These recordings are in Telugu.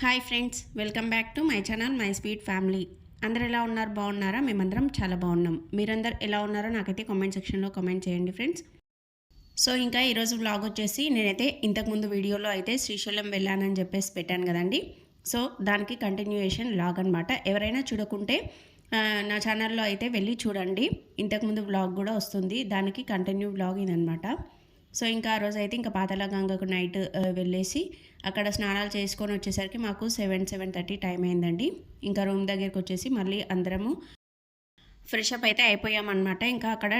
Hi friends welcome back to my channel my sweet family అందరు ఎలా ఉన్నారు? బాగున్నారా? మేమందరం చాలా బాగున్నాం. మీరందరు ఎలా ఉన్నారో నాకైతే కామెంట్ సెక్షన్లో కామెంట్ చేయండి ఫ్రెండ్స్ సో ఇంకా ఈరోజు వ్లాగ్ వచ్చేసి నేనైతే ఇంతకుముందు వీడియోలో అయితే శ్రీశైలం వెళ్ళానని చెప్పేసి పెట్టాను కదండి. సో దానికి కంటిన్యూయేషన్ వ్లాగ్ అనమాట ఎవరైనా చూడకుంటే నా ఛానల్లో అయితే వెళ్ళి చూడండి. ఇంతకుముందు వ్లాగ్ కూడా వస్తుంది. దానికి కంటిన్యూ వ్లాగ్ ఇదనమాట సో ఇంకా ఆ రోజు అయితే ఇంకా పాతల గంగకు నైట్ వెళ్ళేసి అక్కడ స్నానాలు చేసుకొని వచ్చేసరికి మాకు సెవెన్ సెవెన్ థర్టీ టైం అయిందండి. ఇంకా రూమ్ దగ్గరికి వచ్చేసి మళ్ళీ అందరము ఫ్రెష్ అప్ అయితే అయిపోయామన్నమాట. ఇంకా అక్కడ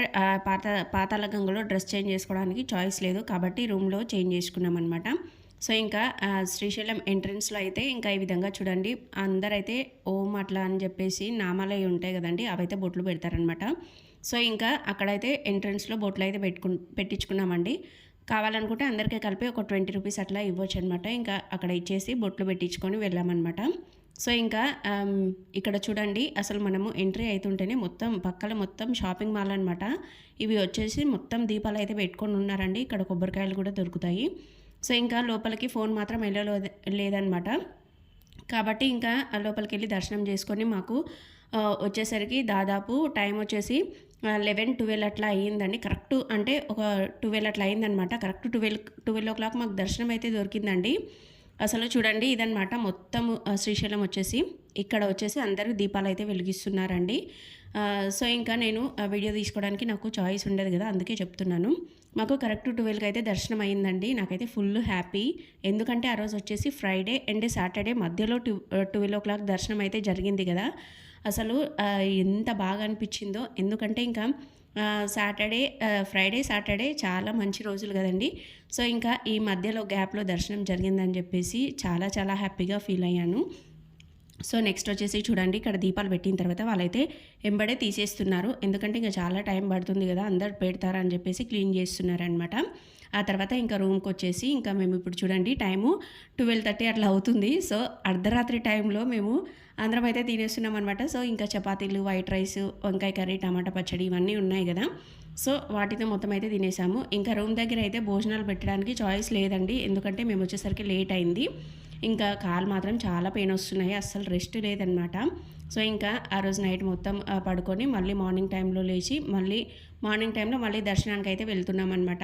పాత పాతాల గంగలో డ్రెస్ చేంజ్ చేసుకోవడానికి చాయిస్ లేదు కాబట్టి రూమ్లో చేంజ్ చేసుకున్నాం అనమాట సో ఇంకా శ్రీశైలం ఎంట్రన్స్లో అయితే ఇంకా ఈ విధంగా చూడండి. అందరైతే ఓం అట్లా అని చెప్పేసి నామాలు ఉంటాయి కదండి అవైతే బొట్లు పెడతారనమాట సో ఇంకా అక్కడైతే ఎంట్రన్స్లో బొట్లు అయితే పెట్టుకు పెట్టించుకున్నామండి. కావాలనుకుంటే అందరికీ కలిపి ఒక ట్వంటీ రూపీస్ అట్లా ఇవ్వచ్చు అనమాట ఇంకా అక్కడ ఇచ్చేసి బొట్లు పెట్టించుకొని వెళ్ళామన్నమాట సో ఇంకా ఇక్కడ చూడండి అసలు మనము ఎంట్రీ అవుతుంటేనే మొత్తం పక్కల మొత్తం షాపింగ్ మాల్ అనమాట ఇవి వచ్చేసి మొత్తం దీపాలు అయితే పెట్టుకొని ఉన్నారండి. ఇక్కడ కొబ్బరికాయలు కూడా దొరుకుతాయి. సో ఇంకా లోపలికి ఫోన్ మాత్రం వెళ్ళలో లేదనమాట. కాబట్టి ఇంకా ఆ లోపలికి వెళ్ళి దర్శనం చేసుకొని మాకు వచ్చేసరికి దాదాపు టైం వచ్చేసి లెవెన్ ట్వెల్వ్ అట్లా అయ్యిందండి. కరెక్ట్ అంటే ఒక ట్వెల్వ్ అట్లా అయిందనమాట correct twelve twelve o'clock మాకు దర్శనం అయితే దొరికిందండి. అసలు చూడండి ఇదనమాట మొత్తం శ్రీశైలం వచ్చేసి ఇక్కడ వచ్చేసి అందరూ దీపాలు అయితే వెలిగిస్తున్నారండి. సో ఇంకా నేను వీడియో తీసుకోవడానికి నాకు చాయిస్ ఉండదు కదా అందుకే చెప్తున్నాను. మాకు కరెక్ట్ ట్వెల్వ్కి అయితే దర్శనం అయిందండి. నాకైతే ఫుల్ హ్యాపీ. ఎందుకంటే ఆ రోజు వచ్చేసి ఫ్రైడే అండ్ సాటర్డే మధ్యలో ట్వెల్వ్ ఓ క్లాక్ దర్శనం అయితే జరిగింది కదా. అసలు ఎంత బాగా అనిపించిందో. ఎందుకంటే ఇంకా సాటర్డే ఫ్రైడే సాటర్డే చాలా మంచి రోజులు కదండి. సో ఇంకా ఈ మధ్యలో గ్యాప్లో దర్శనం జరిగిందని చెప్పేసి చాలా చాలా హ్యాపీగా ఫీల్ అయ్యాను. సో నెక్స్ట్ వచ్చేసి చూడండి ఇక్కడ దీపాలు పెట్టిన తర్వాత వాళ్ళైతే ఎంబడే తీసేస్తున్నారు. ఎందుకంటే ఇంకా చాలా టైం పడుతుంది కదా అందరు పెడతారు అని చెప్పేసి క్లీన్ చేస్తున్నారనమాట ఆ తర్వాత ఇంకా రూమ్కి వచ్చేసి ఇంకా మేము ఇప్పుడు చూడండి టైము ట్వెల్వ్ థర్టీ అట్లా అవుతుంది. సో అర్ధరాత్రి టైంలో మేము అందరం అయితే తినేస్తున్నాం అనమాట సో ఇంకా చపాతీలు వైట్ రైస్ వంకాయ కర్రీ టమాటా పచ్చడి ఇవన్నీ ఉన్నాయి కదా. సో వాటితో మొత్తం అయితే తినేసాము. ఇంకా రూమ్ దగ్గర అయితే భోజనాలు పెట్టడానికి చాయిస్ లేదండి. ఎందుకంటే మేము వచ్చేసరికి లేట్ అయింది. ఇంకా కాలు మాత్రం చాలా పెయిన్ వస్తున్నాయి. అస్సలు రెస్ట్ లేదనమాట సో ఇంకా ఆ రోజు నైట్ మొత్తం పడుకొని మళ్ళీ మార్నింగ్ టైంలో లేచి మళ్ళీ మార్నింగ్ టైంలో మళ్ళీ దర్శనానికి అయితే వెళ్తున్నాం అనమాట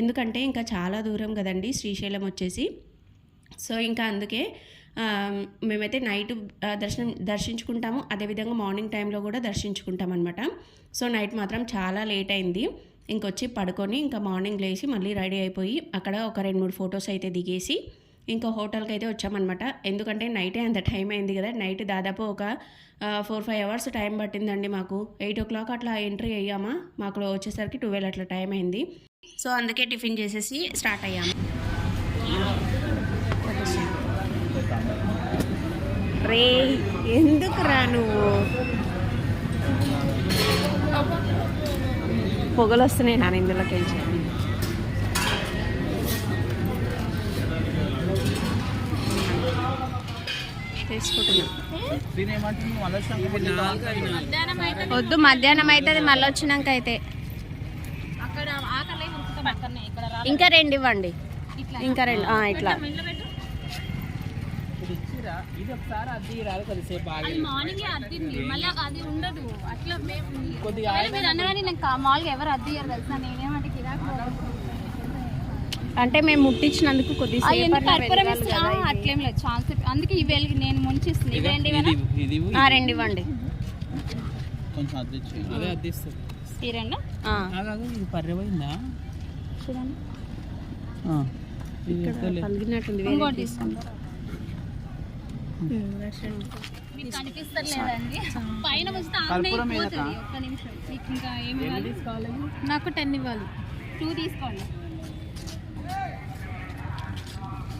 ఎందుకంటే ఇంకా చాలా దూరం కదండి శ్రీశైలం వచ్చేసి. సో ఇంకా అందుకే మేమైతే నైట్ దర్శనం దర్శించుకుంటాము. అదేవిధంగా మార్నింగ్ టైంలో కూడా దర్శించుకుంటాం అనమాట సో నైట్ మాత్రం చాలా లేట్ అయింది. ఇంకొచ్చి పడుకొని ఇంకా మార్నింగ్ లేచి మళ్ళీ రెడీ అయిపోయి అక్కడ ఒక రెండు మూడు ఫొటోస్ అయితే దిగేసి ఇంకా హోటల్కి అయితే వచ్చామన్నమాట. ఎందుకంటే నైటే అంత టైం అయింది కదా. నైట్ దాదాపు ఒక ఫోర్ ఫైవ్ అవర్స్ టైం పట్టిందండి మాకు. ఎయిట్ ఓ క్లాక్ అట్లా ఎంట్రీ అయ్యామా. మాకు వచ్చేసరికి ట్వెల్వ్ అట్లా టైం అయింది. సో అందుకే టిఫిన్ చేసేసి స్టార్ట్ అయ్యాము. రే ఎందుకు రా నువ్వు? పొగలు వస్తున్నాయి నాన్న ఇందులోకి వెళ్ళి తీసుకుంటున్నా వద్దు మధ్యాహ్నం అవుతుంది మళ్ళీ వచ్చినాక అయితే. అక్కడ ఆకలి ఉరుకుతాం అక్కడనే ఇక్కడ రా ఇంకా రెండు ఇవ్వండి. ఇంకా రెండు. ఆ, ఇట్లా. కొద్దిగా ఎవరు అద్దియ్యారు తెలుసా? నేనేమంటే గిరాకు అంటే మేము ముట్టించినందుకు అట్లా లేదు. చాలా సేపు అందుకే వెలిగి నేను ముంచిస్తుంది రెండు ఇవ్వండి. చూడండి. ఇంకోటి తీసుకోండి. నాకు టెన్ ఇవ్వాలి. టూ తీసుకోండి అగరబత్తిల ప్యాకెట్ ఇంకా పువ్వులు లేవా మీతోని ఇస్తాం రెండు పువ్వులు వేద్దాం.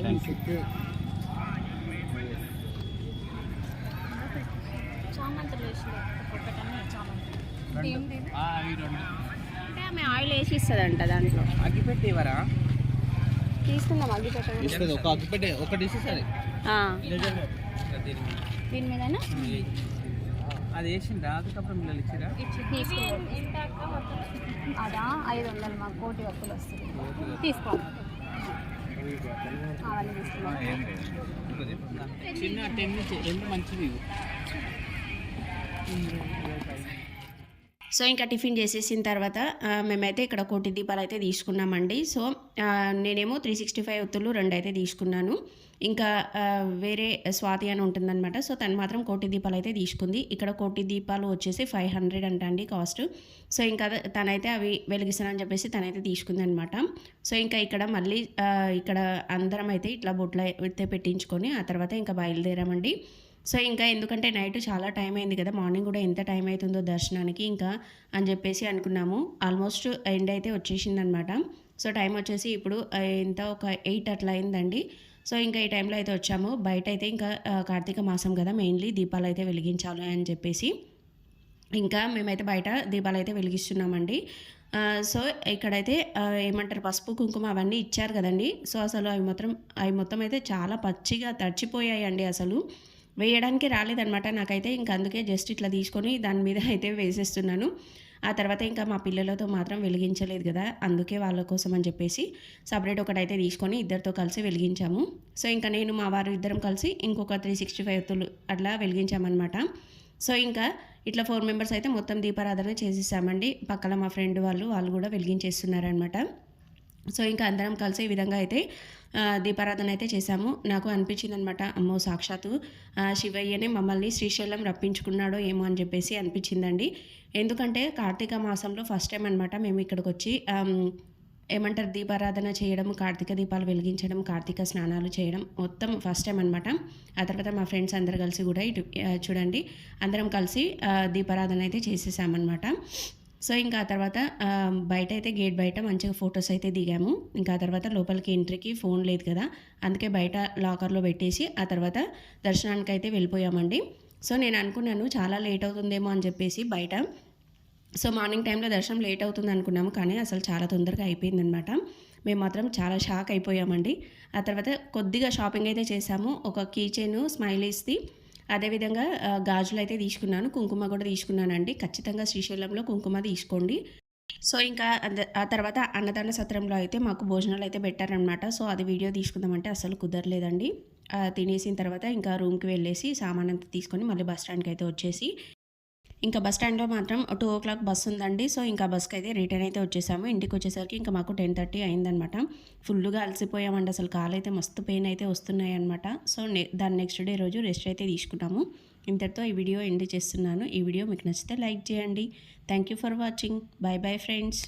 Thank you. చామంతులు వేసి అంటే ఆమె ఆయిల్ వేసి ఇస్తుందంట దాంట్లో. అగ్గిపెట్టి ఇవ్వరా? తీసుకుందాం అగ్గిపెట్ట ఒక అగ్గిపెట్టే ఒకటి సరే. దీని మీద. అది వేసిండ్రా అదుకప్పుడు పిల్లలు ఇచ్చిరా అదా ఐదు వందలు మాకు కోటి వక్కులు వస్తుంది తీసుకుందాం. చిన్న టెన్ ఇవి. సో ఇంకా టిఫిన్ చేసేసిన తర్వాత మేమైతే ఇక్కడ కోటి దీపాలు అయితే తీసుకున్నామండి. సో నేనేమో త్రీ సిక్స్టీ ఫైవ్ ఒత్తులు రెండు అయితే తీసుకున్నాను. ఇంకా వేరే స్వాతి అని ఉంటుందన్నమాట. సో తను మాత్రం కోటి దీపాలు అయితే తీసుకుంది. ఇక్కడ కోటి దీపాలు వచ్చేసి ఫైవ్ హండ్రెడ్ అంట అండి కాస్ట్. సో ఇంకా తనైతే అవి వెలిగిస్తానని చెప్పేసి తనైతే తీసుకుంది అనమాట సో ఇంకా ఇక్కడ మళ్ళీ ఇక్కడ అందరం అయితే ఇట్లా బొట్లు అయితే పెట్టించుకొని ఆ తర్వాత ఇంకా బయలుదేరామండి. సో ఇంకా ఎందుకంటే నైట్ చాలా టైం అయింది కదా మార్నింగ్ కూడా ఎంత టైం అవుతుందో దర్శనానికి ఇంకా అని చెప్పేసి అనుకున్నాము. ఆల్మోస్ట్ ఎండ్ అయితే వచ్చేసింది అనమాట సో టైం వచ్చేసి ఇప్పుడు ఎంత ఒక ఎయిట్ అట్లా అయిందండి. సో ఇంకా ఈ టైంలో అయితే వచ్చాము. బయట అయితే ఇంకా కార్తీక మాసం కదా మెయిన్లీ దీపాలు అయితే వెలిగించాలి అని చెప్పేసి. ఇంకా మేమైతే బయట దీపాలు అయితే వెలిగిస్తున్నామండి. సో ఇక్కడైతే ఏమంటారు పసుపు కుంకుమ అవన్నీ ఇచ్చారు కదండి. సో అసలు అవి మొత్తం అవి మొత్తం అయితే చాలా పచ్చిగా తడిచిపోయాయండి అసలు. వేయడానికి రాలేదనమాట నాకైతే ఇంకా అందుకే జస్ట్ ఇట్లా తీసుకొని దాని మీద అయితే వేసేస్తున్నాను. ఆ తర్వాత ఇంకా మా పిల్లలతో మాత్రం వెలిగించలేదు కదా. అందుకే వాళ్ళ కోసం అని చెప్పేసి సపరేట్ ఒకటైతే తీసుకొని ఇద్దరితో కలిసి వెలిగించాము. సో ఇంకా నేను మా వారు ఇద్దరం కలిసి ఇంకొక త్రీ సిక్స్టీ ఫైవ్ అట్లా వెలిగించామన్నమాట. సో ఇంకా ఇట్లా ఫోర్ మెంబర్స్ అయితే మొత్తం దీపారాధన చేసేసామండి. పక్కన మా ఫ్రెండ్ వాళ్ళు వాళ్ళు కూడా వెలిగించేస్తున్నారనమాట సో ఇంకా అందరం కలిసి ఈ విధంగా అయితే దీపారాధన అయితే చేశాము. నాకు అనిపించింది అనమాట అమ్మో సాక్షాత్తు శివయ్యనే మమ్మల్ని శ్రీశైలం రప్పించుకున్నాడో ఏమో అని చెప్పేసి అనిపించిందండి. ఎందుకంటే కార్తీక మాసంలో ఫస్ట్ టైం అనమాట మేము ఇక్కడికి వచ్చి ఏమంటారు దీపారాధన చేయడం కార్తీక దీపాలు వెలిగించడం కార్తీక స్నానాలు చేయడం మొత్తం ఫస్ట్ టైం అనమాట ఆ తర్వాత మా ఫ్రెండ్స్ అందరు కలిసి కూడా ఇటు చూడండి అందరం కలిసి దీపారాధన అయితే చేసేసామన్నమాట. సో ఇంకా ఆ తర్వాత బయట అయితే గేట్ బయట మంచిగా ఫొటోస్ అయితే దిగాము. ఇంకా ఆ తర్వాత లోపలికి ఎంట్రీకి ఫోన్ లేదు కదా అందుకే బయట లాకర్లో పెట్టేసి ఆ తర్వాత దర్శనానికి అయితే వెళ్ళిపోయామండి. సో నేను అనుకున్నాను చాలా లేట్ అవుతుందేమో అని చెప్పేసి బయట. సో మార్నింగ్ టైంలో దర్శనం లేట్ అవుతుంది అనుకున్నాము కానీ అసలు చాలా తొందరగా అయిపోయిందనమాట మేము మాత్రం చాలా షాక్ అయిపోయామండి. ఆ తర్వాత కొద్దిగా షాపింగ్ అయితే చేసాము ఒక కీ చైన్ స్మైలీస్ది. అదేవిధంగా గాజులు అయితే తీసుకున్నాను. కుంకుమ కూడా తీసుకున్నానండి. ఖచ్చితంగా శ్రీశైలంలో కుంకుమ తీసుకోండి. సో ఇంకా ఆ తర్వాత అన్నదాన సత్రంలో అయితే మాకు భోజనాలు అయితే పెట్టారనమాట సో అది వీడియో తీసుకుందామంటే అసలు కుదరలేదండి. తినేసిన తర్వాత ఇంకా రూమ్కి వెళ్ళేసి సామాన్ అంతా తీసుకొని మళ్ళీ బస్ స్టాండ్కి అయితే వచ్చేసి ఇంకా బస్ స్టాండ్లో మాత్రం టూ ఓ క్లాక్ బస్ ఉందండి. సో ఇంకా బస్కి అయితే రిటర్న్ అయితే వచ్చేసాము. ఇంటికి వచ్చేసరికి ఇంకా మాకు టెన్ థర్టీ అయిందనమాట. ఫుల్గా అలసిపోయామండి. అసలు కాలు అయితే మస్తు పెయిన్ అయితే వస్తున్నాయి అనమాట సో నే దాని నెక్స్ట్ డే రోజు రెస్ట్ అయితే తీసుకున్నాము ఇంతటితో ఈ వీడియో ఎండ్ చేస్తున్నాను. ఈ వీడియో మీకు నచ్చితే లైక్ చేయండి. Thank you for watching. Bye bye friends.